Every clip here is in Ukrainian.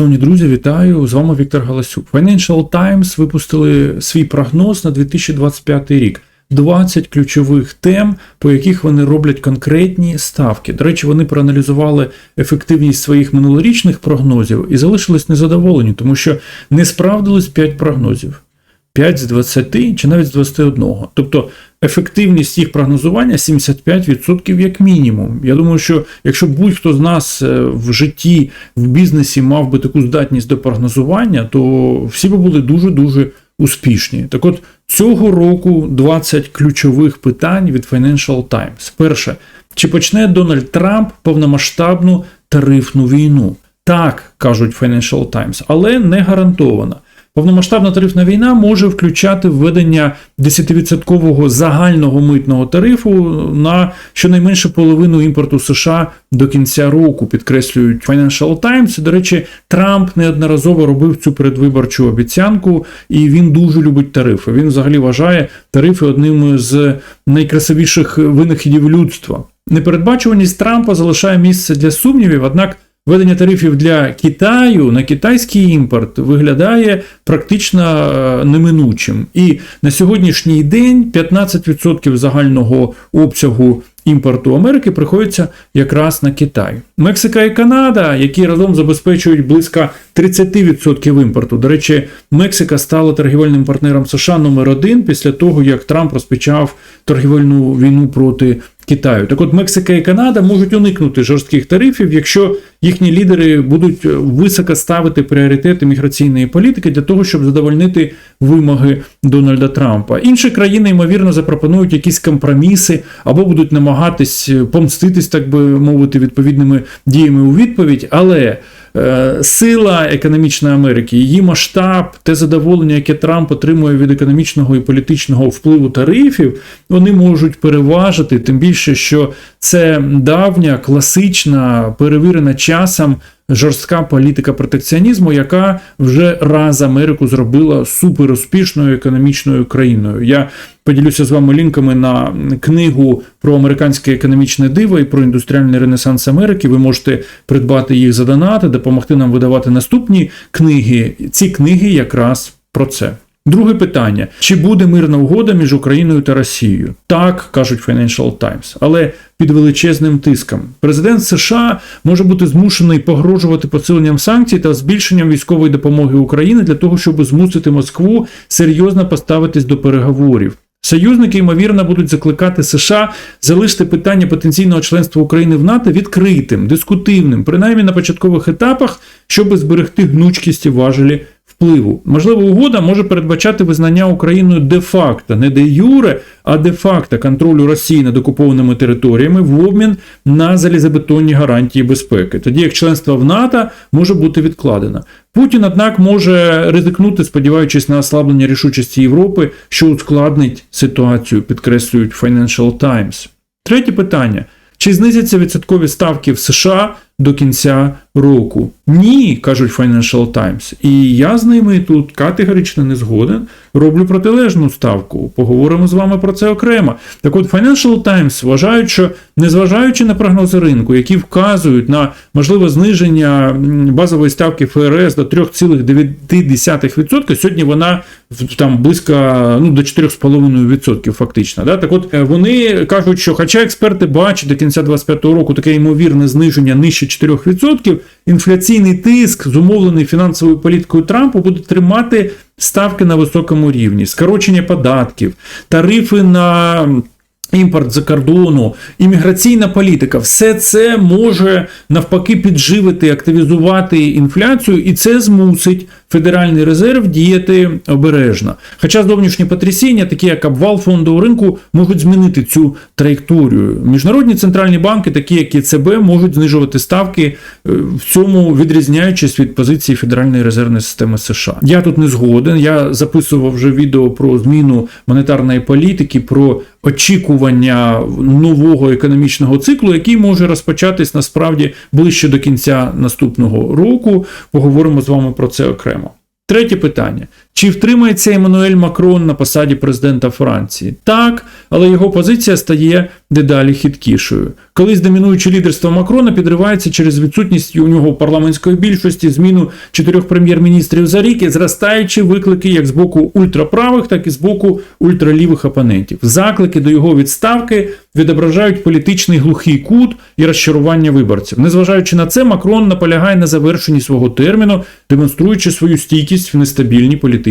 Шановні друзі, вітаю! З вами Віктор Галасюк. Financial Times випустили свій прогноз на 2025 рік. 20 ключових тем, по яких вони роблять конкретні ставки. До речі, вони проаналізували ефективність своїх минулорічних прогнозів і залишились незадоволені, тому що не справдились 5 прогнозів. 5 з 20 чи навіть з 21. Тобто ефективність їх прогнозування 75% як мінімум. Я думаю, що якщо будь-хто з нас е, в житті, в бізнесі мав би таку здатність до прогнозування, то всі би були дуже-дуже успішні. Так от цього року 20 ключових питань від Financial Times. Перше, чи почне Дональд Трамп повномасштабну тарифну війну? Так, кажуть Financial Times, але не гарантовано. Повномасштабна тарифна війна може включати введення 10% загального митного тарифу на щонайменше половину імпорту США до кінця року, підкреслюють Financial Times. До речі, Трамп неодноразово робив цю передвиборчу обіцянку, і він дуже любить тарифи. Він взагалі вважає тарифи одним з найкрасивіших винахідів людства. Непередбачуваність Трампа залишає місце для сумнівів, однак. Введення тарифів для Китаю на китайський імпорт виглядає практично е, неминучим. І на сьогоднішній день 15% загального обсягу імпорту Америки приходиться якраз на Китай. Мексика і Канада, які разом забезпечують близько 30% імпорту. До речі, Мексика стала торгівельним партнером США номер один після того, як Трамп розпочав торгівельну війну проти Китаю. Так от Мексика і Канада можуть уникнути жорстких тарифів, якщо їхні лідери будуть високо ставити пріоритети міграційної політики для того, щоб задовольнити вимоги Дональда Трампа. Інші країни, ймовірно, запропонують якісь компроміси або будуть намагатись помститись, так би мовити, відповідними діями у відповідь, але. Е, сила економічної Америки, її масштаб, те задоволення, яке Трамп отримує від економічного і політичного впливу тарифів, вони можуть переважити, тим більше, що це давня, класична, перевірена часом жорстка політика протекціонізму, яка вже раз Америку зробила суперуспішною економічною країною. Я поділюся з вами лінками на книгу про американське економічне диво і про індустріальний ренесанс Америки. Ви можете придбати їх за донати, допомогти нам видавати наступні книги. Ці книги якраз про це. Друге питання: чи буде мирна угода між Україною та Росією? Так кажуть Financial Times, але під величезним тиском. Президент США може бути змушений погрожувати посиленням санкцій та збільшенням військової допомоги Україні для того, щоб змусити Москву серйозно поставитись до переговорів. Союзники, ймовірно, будуть закликати США залишити питання потенційного членства України в НАТО відкритим, дискутивним, принаймні на початкових етапах, щоб зберегти гнучкість і важелі впливу. Можливо, угода може передбачати визнання Україною де-факто, не де юре, а де-факто контролю Росії над окупованими територіями в обмін на залізобетонні гарантії безпеки. Тоді як членство в НАТО може бути відкладено. Путін, однак, може ризикнути, сподіваючись на ослаблення рішучості Європи, що ускладнить ситуацію, підкреслюють Financial Times. Третє питання: чи знизяться відсоткові ставки в США до кінця року? Ні, кажуть Financial Times. І я з ними тут категорично не згоден. Роблю протилежну ставку. Поговоримо з вами про це окремо. Так от Financial Times вважають, що незважаючи на прогнози ринку, які вказують на можливе зниження базової ставки ФРС до 3,9%, сьогодні вона там близько ну, до 4,5% фактично. Да? Так от вони кажуть, що хоча експерти бачать до кінця 2025 року таке ймовірне зниження нижче 4%, інфляційний тиск, зумовлений фінансовою політикою Трампа, буде тримати ставки на високому рівні, скорочення податків, тарифи на. Імпорт за кордону, імміграційна політика, все це може навпаки підживити, активізувати інфляцію, і це змусить Федеральний резерв діяти обережно. Хоча зовнішні потрясіння, такі як обвал фондового ринку, можуть змінити цю траєкторію. Міжнародні центральні банки, такі як ЄЦБ, можуть знижувати ставки, е, в цьому відрізняючись від позиції Федеральної резервної системи США. Я тут не згоден. Я записував вже відео про зміну монетарної політики, про очікування нового економічного циклу, який може розпочатись насправді ближче до кінця наступного року. Поговоримо з вами про це окремо. Третє питання: Чи втримається Еммануель Макрон на посаді президента Франції? Так, але його позиція стає дедалі хиткішою. Колись домінуюче лідерство Макрона підривається через відсутність у нього парламентської більшості, зміну чотирьох прем'єр-міністрів за рік і зростаючі виклики як з боку ультраправих, так і з боку ультралівих опонентів. Заклики до його відставки відображають політичний глухий кут і розчарування виборців. Незважаючи на це, Макрон наполягає на завершенні свого терміну, демонструючи свою стійкість в нестабільній політичній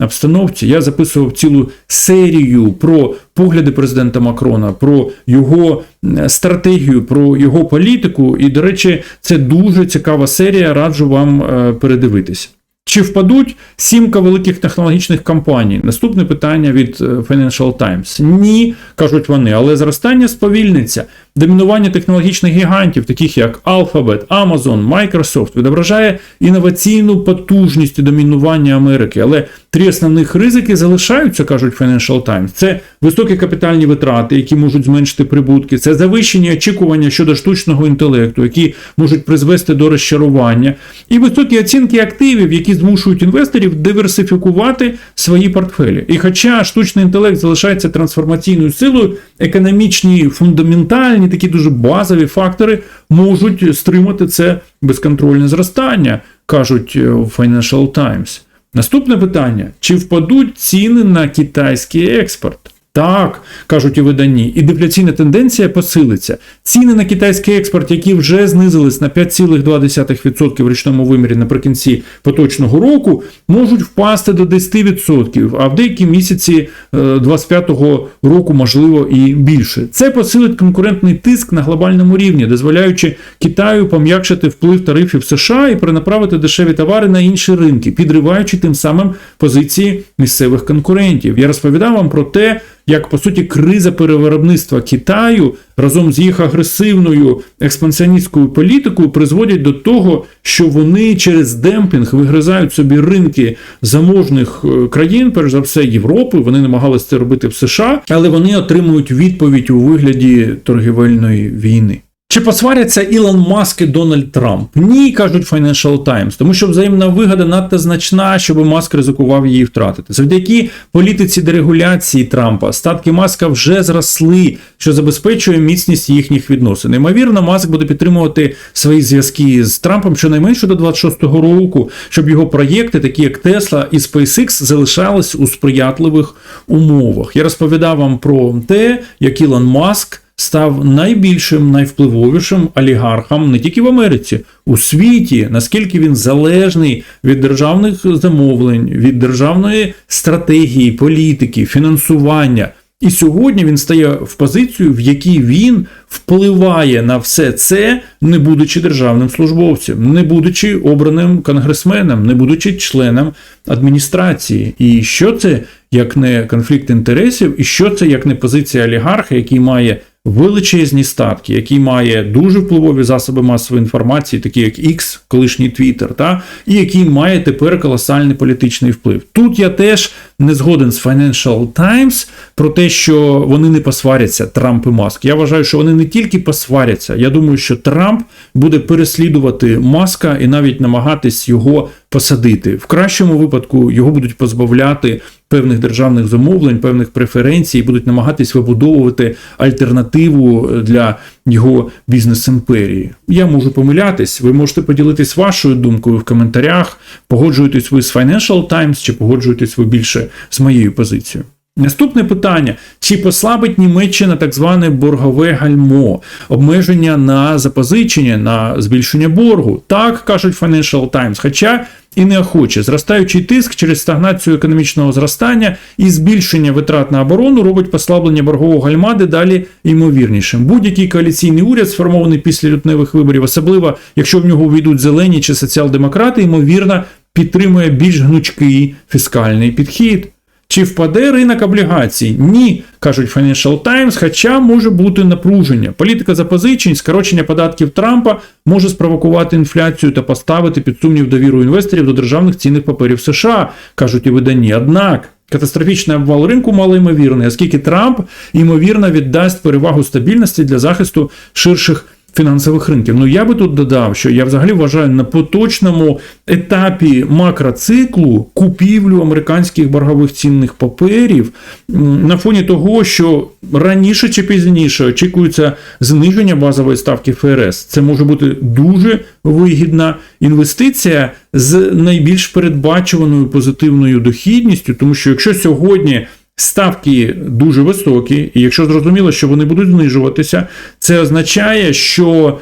обстановці. Я записував цілу серію про погляди президента Макрона, про його е, стратегію, про його політику. І, до речі, це дуже цікава серія. Раджу вам е, передивитись. Чи впадуть сімка великих технологічних компаній? Наступне питання від е, Financial Times. Ні, кажуть вони, але зростання сповільниться. Домінування технологічних гігантів, таких як Alphabet, Amazon, Microsoft, відображає інноваційну потужність домінування Америки. Але три основних ризики залишаються, кажуть Financial Times. Це високі капітальні витрати, які можуть зменшити прибутки, це завищені очікування щодо штучного інтелекту, які можуть призвести до розчарування, і високі оцінки активів, які змушують інвесторів диверсифікувати свої портфелі. І хоча штучний інтелект залишається трансформаційною силою, економічні фундаментальні такі дуже базові фактори можуть стримати це безконтрольне зростання, кажуть е, Financial Times. Наступне питання: чи впадуть ціни на китайський експорт? Так, кажуть у виданні, і дефляційна тенденція посилиться. Ціни на китайський експорт, які вже знизились на 5,2% в річному вимірі наприкінці поточного року, можуть впасти до 10%, а в деякі місяці 25-го року, можливо, і більше. Це посилить конкурентний тиск на глобальному рівні, дозволяючи Китаю пом'якшити вплив тарифів США і перенаправити дешеві товари на інші ринки, підриваючи тим самим позиції місцевих конкурентів. Я розповідав вам про те як по суті криза перевиробництва Китаю разом з їх агресивною експансіоністською політикою призводять до того, що вони через демпінг вигризають собі ринки заможних е, країн, перш за все Європи. Вони намагалися це робити в США, але вони отримують відповідь у вигляді торгівельної війни. Чи посваряться Ілон Маск і Дональд Трамп? Ні, кажуть Financial Times, тому що взаємна вигода надто значна, щоб Маск ризикував її втратити. Завдяки політиці дерегуляції Трампа статки Маска вже зросли, що забезпечує міцність їхніх відносин. Ймовірно, Маск буде підтримувати свої зв'язки з Трампом щонайменше до 26-го року, щоб його проєкти, такі як Tesla і SpaceX, залишались у сприятливих умовах. Я розповідав вам про те, як Ілон Маск став найбільшим, найвпливовішим олігархом не тільки в Америці, у світі, наскільки він залежний від державних замовлень, від державної стратегії, політики, фінансування. І сьогодні він стає в позицію, в якій він впливає на все це, не будучи державним службовцем, не будучи обраним конгресменом, не будучи членом адміністрації. І що це як не конфлікт інтересів, і що це як не позиція олігарха, який має величезні статки, який має дуже впливові засоби масової інформації, такі як X, колишній Twitter, та і який має тепер колосальний політичний вплив. Тут я теж не згоден з Financial Times про те, що вони не посваряться Трамп і Маск. Я вважаю, що вони не тільки посваряться. Я думаю, що Трамп буде переслідувати Маска і навіть намагатись його посадити. В кращому випадку його будуть позбавляти певних державних замовлень, певних преференцій, будуть намагатись вибудовувати альтернативу для його бізнес-імперії. Я можу помилятись, ви можете поділитись вашою думкою в коментарях. Погоджуєтесь ви з Financial Times чи погоджуєтесь ви більше з моєю позицією. Наступне питання: чи послабить Німеччина так зване боргове гальмо, обмеження на запозичення, на збільшення боргу? Так кажуть Financial Times, хоча і неохоче. Зростаючий тиск через стагнацію економічного зростання і збільшення витрат на оборону робить послаблення боргового гальма дедалі ймовірнішим. Будь-який коаліційний уряд, сформований після лютневих виборів, особливо якщо в нього увійдуть зелені чи соціал-демократи, ймовірно, підтримує більш гнучкий фіскальний підхід. Чи впаде ринок облігацій? Ні, кажуть Financial Times, хоча може бути напруження. Політика запозичень, скорочення податків Трампа може спровокувати інфляцію та поставити під сумнів довіру інвесторів до державних цінних паперів США, кажуть у виданні. Однак. Катастрофічний обвал ринку малоймовірний, оскільки Трамп ймовірно віддасть перевагу стабільності для захисту ширших фінансових ринків. Ну я би тут додав, що я взагалі вважаю на поточному етапі макроциклу купівлю американських боргових цінних паперів на фоні того, що раніше чи пізніше очікується зниження базової ставки ФРС. Це може бути дуже вигідна інвестиція з найбільш передбачуваною позитивною дохідністю, тому що якщо сьогодні ставки дуже високі, і якщо зрозуміло, що вони будуть знижуватися, це означає, що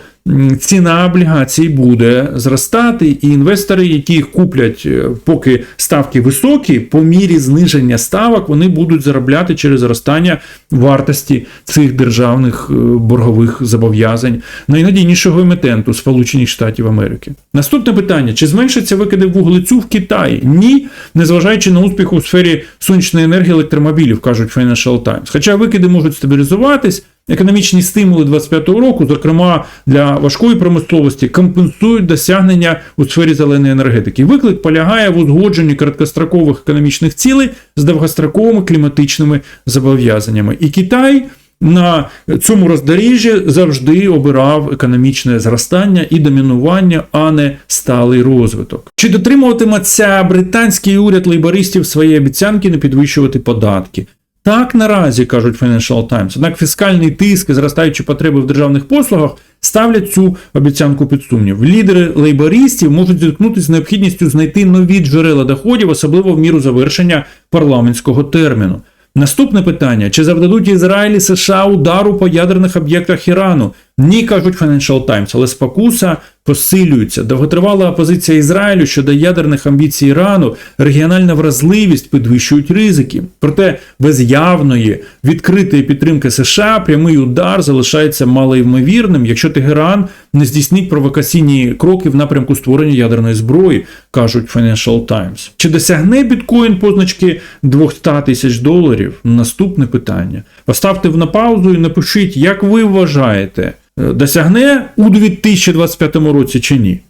ціна облігацій буде зростати, і інвестори, які їх куплять, е, поки ставки високі, по мірі зниження ставок вони будуть заробляти через зростання вартості цих державних е, боргових зобов'язань найнадійнішого емітенту Сполучених Штатів Америки. Наступне питання: чи зменшаться викиди вуглецю в Китаї? Ні, незважаючи на успіх у сфері сонячної енергії електромобілів, кажуть Financial Times. Хоча викиди можуть стабілізуватись. Економічні стимули 2025 року, зокрема для важкої промисловості, компенсують досягнення у сфері зеленої енергетики. Виклик полягає в узгодженні короткострокових економічних цілей з довгостроковими кліматичними зобов'язаннями. І Китай на цьому роздоріжжі завжди обирав економічне зростання і домінування, а не сталий розвиток. Чи дотримуватиметься британський уряд лейбористів своєї обіцянки не підвищувати податки? Так наразі кажуть Financial Times. Однак фіскальний тиск і зростаючі потреби в державних послугах ставлять цю обіцянку під сумнів. Лідери лейбористів можуть зіткнутися з необхідністю знайти нові джерела доходів, особливо в міру завершення парламентського терміну. Наступне питання: чи завдадуть Ізраїль і США удару по ядерних об'єктах Ірану? Ні, кажуть Financial Times, але спокуса посилюється. Довготривала позиція Ізраїлю щодо ядерних амбіцій Ірану, регіональна вразливість підвищують ризики. Проте без явної відкритої підтримки США прямий удар залишається малоймовірним, якщо Тегеран не здійснить провокаційні кроки в напрямку створення ядерної зброї, кажуть Financial Times. Чи досягне біткоін позначки 200 тисяч доларів? Наступне питання. Поставте на паузу і напишіть, як ви вважаєте, досягне у 2025 році чи ні?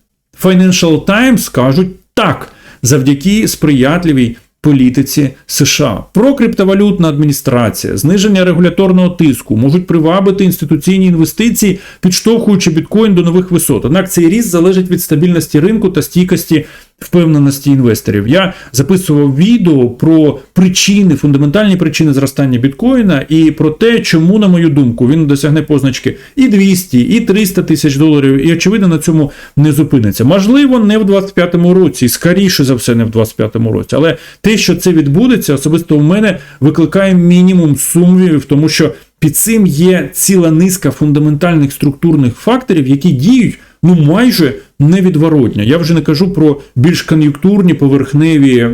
Financial Times кажуть так, завдяки сприятливій політиці США. Прокриптовалютна адміністрація, зниження регуляторного тиску можуть привабити інституційні інвестиції, підштовхуючи біткоін до нових висот. Однак цей ріст залежить від стабільності ринку та стійкості впевненості інвесторів. Я записував відео про причини, фундаментальні причини зростання біткоїна і про те, чому, на мою думку, він досягне позначки і 200, і 300 тисяч доларів, і очевидно на цьому не зупиниться. Можливо, не в 25-му році, і скоріше за все, не в 25-му році. Але те, що це відбудеться, особисто у мене викликає мінімум сумнівів, тому що під цим є ціла низка фундаментальних структурних факторів, які діють ну майже невідворотня. Я вже не кажу про більш кон'юнктурні поверхневі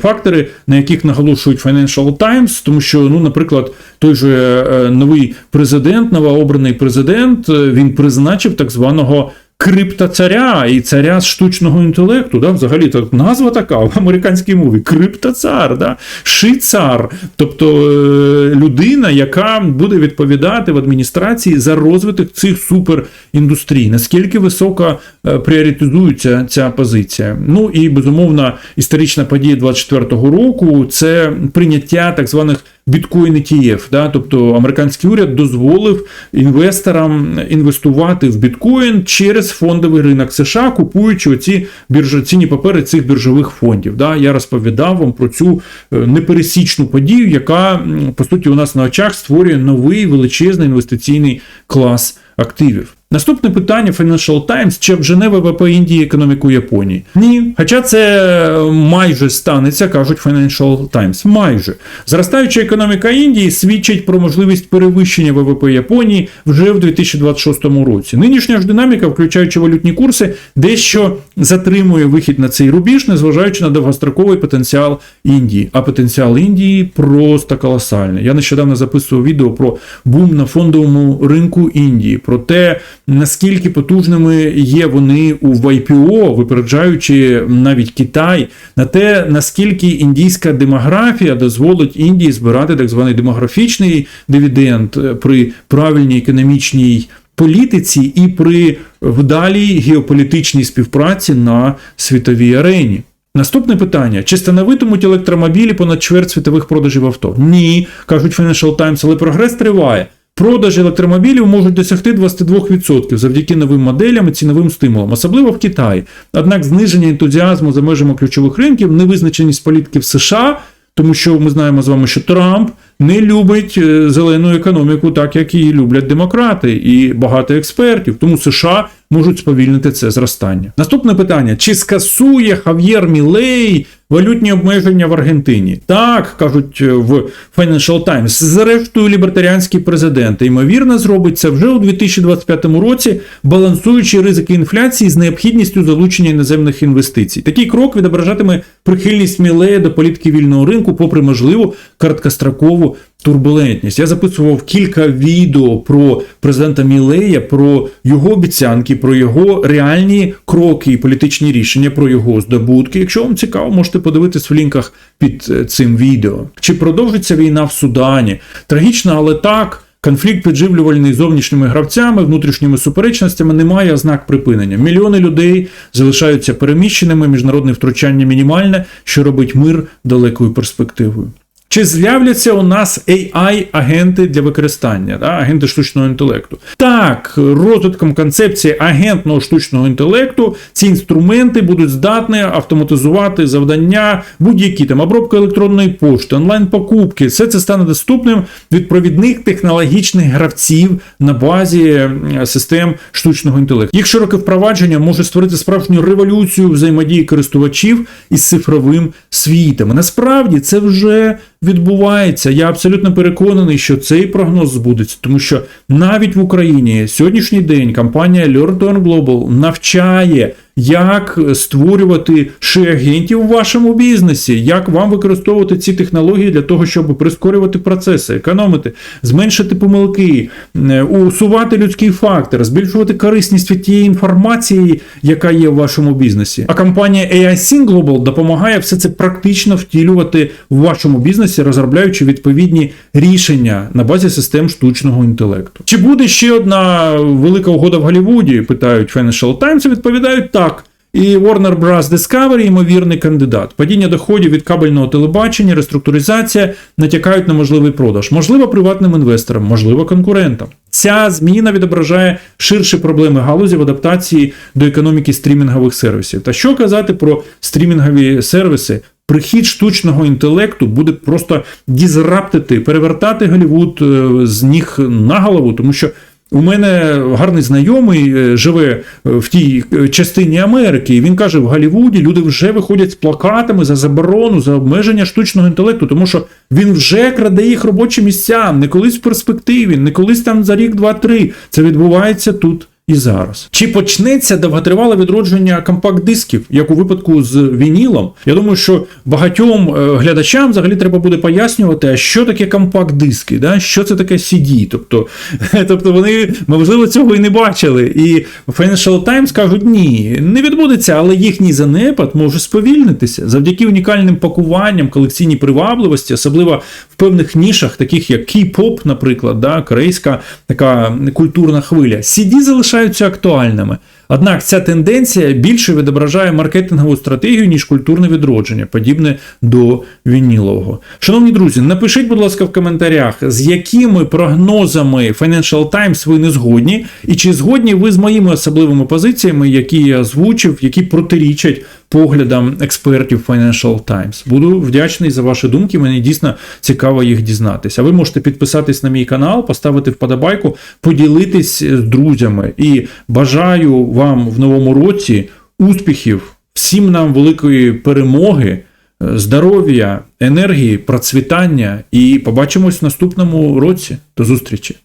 фактори, на яких наголошують Financial Times, тому що, ну, наприклад, той же е, новий президент, новообраний президент, е, він призначив так званого. Криптоцаря і царя з штучного інтелекту, да, взагалі так назва така в американській мові криптоцар, да, шицар, тобто е, людина, яка буде відповідати в адміністрації за розвиток цих суперіндустрій. Наскільки високо е, пріоритизується ця позиція? Ну і безумовно історична подія 24-го року це прийняття так званих біткоін ETF, да, тобто американський уряд дозволив інвесторам інвестувати в біткоін через фондовий ринок США, купуючи оці біржаційні папери цих біржових фондів. Да. Я розповідав вам про цю е, непересічну подію, яка по суті у нас на очах створює новий величезний інвестиційний клас активів. Наступне питання Financial Times, чи вжене ВВП Індії економіку Японії? Ні. Хоча це майже станеться, кажуть Financial Times. Майже. Зростаюча економіка Індії свідчить про можливість перевищення ВВП Японії вже в 2026 році. Нинішня ж динаміка, включаючи валютні курси, дещо затримує вихід на цей рубіж, незважаючи на довгостроковий потенціал Індії. А потенціал Індії просто колосальний. Я нещодавно записував відео про бум на фондовому ринку Індії, про те, наскільки потужними є вони у IPO, випереджаючи навіть Китай, на те, наскільки індійська демографія дозволить Індії збирати так званий демографічний дивіденд е, при правильній економічній політиці і при вдалій геополітичній співпраці на світовій арені. Наступне питання: чи становитимуть електромобілі понад чверть світових продажів авто? Ні, кажуть Financial Times, але прогрес триває. Продажі електромобілів можуть досягти 22% завдяки новим моделям і ціновим стимулам, особливо в Китаї. Однак зниження ентузіазму за межами ключових ринків, невизначеність політики в США, тому що ми знаємо з вами, що Трамп не любить е, зелену економіку, так як її люблять демократи і багато експертів. Тому США можуть сповільнити це зростання. Наступне питання: чи скасує Хав'єр Мілей валютні обмеження в Аргентині? Так кажуть е, в Financial Times. Зрештою, лібертаріанський президент ймовірно зробить це вже у 2025 році, балансуючи ризики інфляції з необхідністю залучення іноземних інвестицій. Такий крок відображатиме прихильність Мілея до політики вільного ринку, попри можливу короткострокову турбулентність. Я записував кілька відео про президента Мілея, про його обіцянки, про його реальні кроки і політичні рішення, про його здобутки. Якщо вам цікаво, можете подивитись в лінках під е, цим відео. Чи продовжиться війна в Судані? Трагічно, але так. Конфлікт підживлювальний зовнішніми гравцями, внутрішніми суперечностями немає ознак припинення. Мільйони людей залишаються переміщеними, міжнародне втручання мінімальне, що робить мир далекою перспективою. Чи з'являться у нас AI-агенти для використання, да? агенти штучного інтелекту? Так, розвитком концепції агентного штучного інтелекту ці інструменти будуть здатні автоматизувати завдання, будь-які там обробка електронної пошти, онлайн-покупки. Все це стане доступним від провідних технологічних гравців на базі систем штучного інтелекту. Їх широке впровадження може створити справжню революцію взаємодії користувачів із цифровим світом. І Насправді це вже відбувається. Я абсолютно переконаний, що цей прогноз збудеться, тому що навіть в Україні сьогоднішній день компанія Learn Global навчає. Як створювати ши-агентів у вашому бізнесі, як вам використовувати ці технології для того, щоб прискорювати процеси, економити, зменшити помилки, е, усувати людський фактор, збільшувати корисність від тієї інформації, яка є в вашому бізнесі. А компанія AISync Global допомагає все це практично втілювати в вашому бізнесі, розробляючи відповідні рішення на базі систем штучного інтелекту. Чи буде ще одна велика угода в Голлівуді? Питають Financial Times, відповідають так. І Warner Bros. Discovery – ймовірний кандидат. Падіння доходів від кабельного телебачення, реструктуризація натякають на можливий продаж. Можливо, приватним інвесторам, можливо, конкурентам. Ця зміна відображає ширші проблеми галузі в адаптації до економіки стрімінгових сервісів. Та що казати про стрімінгові сервіси? Прихід штучного інтелекту буде просто дізраптити, перевертати Голлівуд е, з ніг на голову, тому що у мене гарний знайомий е, живе е, в тій е, частині Америки, і він каже: в Голлівуді люди вже виходять з плакатами за заборону, за обмеження штучного інтелекту, тому що він вже краде їх робочі місця, не колись в перспективі, не колись там за рік, два-три. Це відбувається тут. І зараз чи почнеться довготривале відродження компакт-дисків, як у випадку з вінілом? Я думаю, що багатьом е, глядачам взагалі треба буде пояснювати, а що таке компакт-диски, да? що це таке CD. Тобто, тобто вони можливо цього і не бачили. І Financial Times кажуть, ні, не відбудеться, але їхній занепад може сповільнитися завдяки унікальним пакуванням, колекційній привабливості, особливо в певних нішах, таких як кей-поп, наприклад, да? корейська така культурна хвиля. CD залишається залишаються актуальними. Однак ця тенденція більше відображає маркетингову стратегію, ніж культурне відродження, подібне до вінілового. Шановні друзі, напишіть, будь ласка, в коментарях, з якими прогнозами Financial Times ви не згодні, і чи згодні ви з моїми особливими позиціями, які я озвучив, які протирічать поглядам експертів Financial Times. Буду вдячний за ваші думки. Мені дійсно цікаво їх дізнатися. Ви можете підписатись на мій канал, поставити вподобайку, поділитись з друзями. І бажаю вам в новому році успіхів, всім нам великої перемоги. Здоров'я, енергії, процвітання і побачимось в наступному році. До зустрічі!